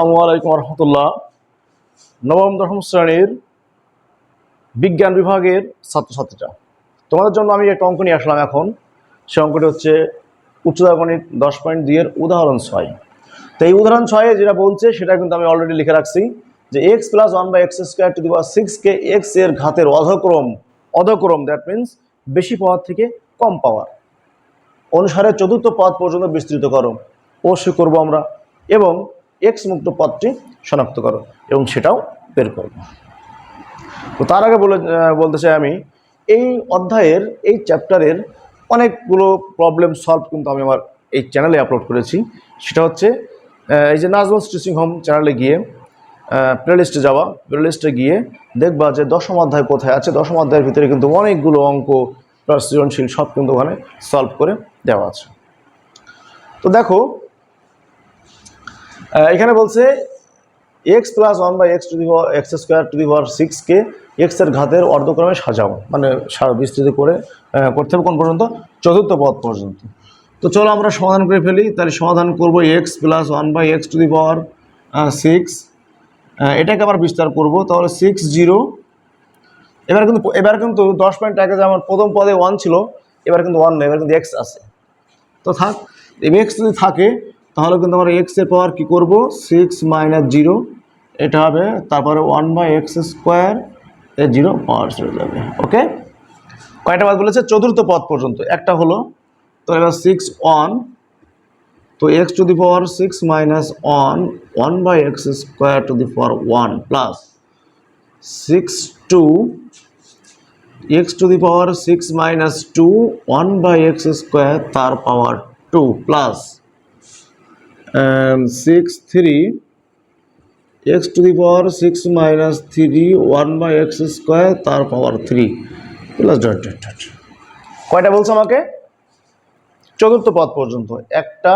আলাইকুম রহমতুল্লাহ নবম, দশম শ্রেণির বিজ্ঞান বিভাগের ছাত্রছাত্রীরা। তোমাদের জন্য আমি একটা অঙ্ক নিয়ে আসলাম এখন। সে অঙ্কটি হচ্ছে উচ্চতা গণিত দশ পয়েন্ট দুইয়ের উদাহরণ ছয়। তো এই উদাহরণ ছয়ে যেটা বলছে, সেটা কিন্তু আমি অলরেডি লিখে রাখছি যে x plus one by x square to the power সিক্সকে এক্সের ঘাতের অধক্রম অধক্রম দ্যাট মিন্স বেশি পাওয়ার থেকে কম পাওয়ার অনুসারে চতুর্থ পদ পর্যন্ত বিস্তৃত করো। অবশ্যই করব আমরা। এবং এক্স মুক্ত পদটি শনাক্ত করো এবং সেটাও বের করব তো তার আগে বলে বলতে চাই আমি, এই অধ্যায়ের, এই চ্যাপ্টারের অনেকগুলো প্রবলেম সলভ কিন্তু আমি আমার এই চ্যানেলে আপলোড করেছি। সেটা হচ্ছে এই যে নাজমল স্টিচিং হোম চ্যানেলে গিয়ে প্লেলিস্টে যাওয়া। প্লেলিস্টে গিয়ে দেখবা যে দশম অধ্যায় কোথায় আছে। দশম অধ্যায়ের ভিতরে কিন্তু অনেকগুলো অঙ্ক সৃজনশীল সব কিন্তু ওখানে সলভ করে দেওয়া আছে। তো দেখো এখানে বলছে x plus one by x to the power x square to the power সিক্সকে এক্সের ঘাতের অর্ধক্রমে সাজাও। মানে বিস্তৃত করে করতে হবে কোন পর্যন্ত? চতুর্থ পদ পর্যন্ত। তো চলো আমরা সমাধান করে ফেলি। তাহলে সমাধান করব x plus one by x to the power six এটাকে আবার বিস্তার করব। তাহলে সিক্স জিরো এবার কিন্তু এবার কিন্তু দশ পয়েন্ট একে যে আমার প্রথম পদে ওয়ান ছিল, এবার কিন্তু ওয়ান নেই এবার কিন্তু এক্স আছে। তো থাক এক্স যদি থাকে তাহলে কিন্তু আমরা এক্সের পাওয়ার কী করব? সিক্স মাইনাস জিরো এটা হবে তারপরে ওয়ান বাই এক্স স্কোয়ার এ জিরো পাওয়ার চলে যাবে ওকে কয়টা বাদ বলেছে? চতুর্থ পদ পর্যন্ত, একটা হলো, তো এবার সিক্স ওয়ান তো x to the power six minus one one by x square to the power one plus six two x to the power six minus two one by x square তার power two plus six three x to the power six minus three one by x square তার power three plus dot dot dot কয়টা বলছো আমাকে? চতুর্থ পদ পর্যন্ত, একটা,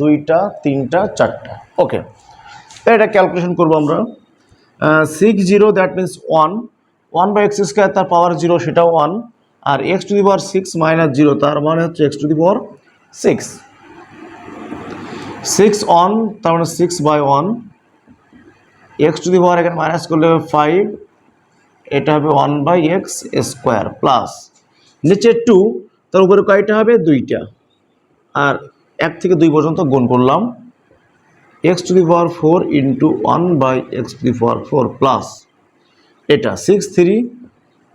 দুইটা, তিনটা, চারটা। ওকে এটা ক্যালকুলেশন করব আমরা। Six zero that means one one by x square তার পাওয়ার জিরো সেটাও one R x to the power six minus zero তার মানে হচ্ছে x to the power six six one তার মানে six by one x to the power এখানে minus করলে হবে ফাইভ এটা হবে one by x square plus নিচে টু তার উপরে কয়টা হবে? দুইটা। আর এক থেকে দুই পর্যন্ত গুণ করলাম। X to the power four into one by x to the power four plus এটা সিক্স থ্রি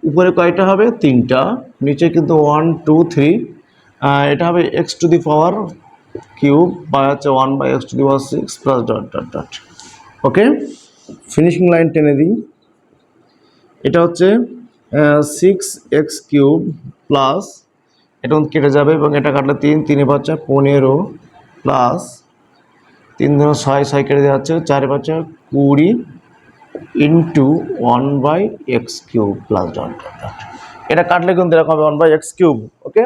উপরে কয়টা হবে? তিনটা। নিচে কিন্তু ওয়ান টু থ্রি এটা হবে x to the power cube বা হচ্ছে one by x to the power six plus dot dot dot okay finishing line টেনে দিই। এটা হচ্ছে সিক্স এক্স কিউব প্লাস এটা কেটে যাবে এবং এটা কাটলে তিন, তিনে পাচ্ছে পনেরো প্লাস তিন দিন ছয় ছয় কেটে দেওয়া হচ্ছে, চারে পাচ্ছে কুড়ি into one by x cube plus dot dot এটা কাটলে কিন্তু এরকম হবে one by x cube okay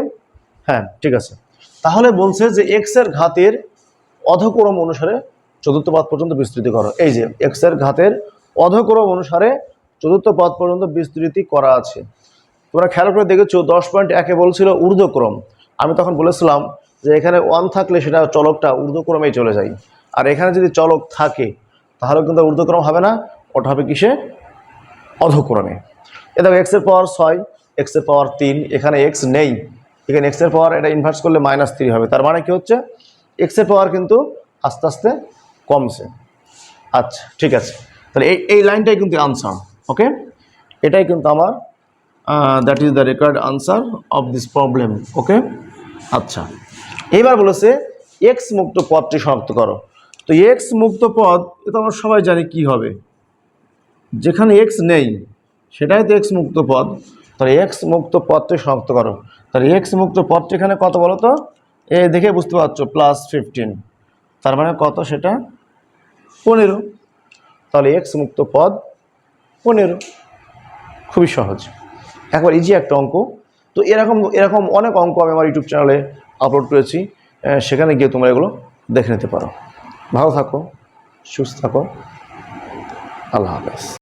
হ্যাঁ ঠিক আছে। তাহলে বলছে যে এক্সের ঘাতের অধক্রম অনুসারে চতুর্থ পদ পর্যন্ত বিস্তৃতি করো। এই যে এক্সের ঘাতের অধক্রম অনুসারে চতুর্থ পদ পর্যন্ত বিস্তৃতি করা আছে। তোমরা খেয়াল করে দেখেছ, দশ পয়েন্ট একে বলছিল ঊর্ধ্বক্রম। আমি তখন বলেছিলাম যে এখানে ওয়ান থাকলে সেটা চলকটা ঊর্ধ্বক্রমেই চলে যায়। আর এখানে যদি চলক থাকে, তাহলে কিন্তু ঊর্ধ্বক্রম হবে না, ওটা হবে কিসে? অধক্রমে। এ দেখো এক্সের পাওয়ার ছয় এক্সের পাওয়ার তিন, এখানে এক্স নেই। এখানে এক্সের পাওয়ার এটা ইনভার্স করলে মাইনাস থ্রি হবে। তার মানে কি হচ্ছে? এক্সের পাওয়ার কিন্তু আস্তে আস্তে কমছে। আচ্ছা ঠিক আছে। তাহলে এই এই লাইনটাই কিন্তু আনসার ওকে এটাই কিন্তু আমার that is the record answer of this problem okay আচ্ছা এইবার বলেছে এক্স মুক্ত পদটি শনাক্ত করো। তো এক্স মুক্ত পদ এটা আমরা সবাই জানি কি হবে। যেখানে এক্স নেই, সেটাই তো এক্স মুক্ত পদ। তাহলে এক্স মুক্ত পদটি শনাক্ত করো। তাহলে এক্স মুক্ত পদটি এখানে কত বলো তো? এ দেখে বুঝতে পারছ প্লাস ফিফটিন তার মানে কত সেটা? পনেরো। তাহলে এক্স মুক্ত পদ পনেরো। খুবই সহজ। একবার ইজি একটা অঙ্ক। তো এরকম এরকম অনেক অঙ্ক আমি আমার ইউটিউব চ্যানেলে আপলোড করেছি। সেখানে গিয়ে তোমরা এগুলো দেখে নিতে পারো। ভালো থাকো, সুস্থ থাকো। আল্লাহ হাফেজ।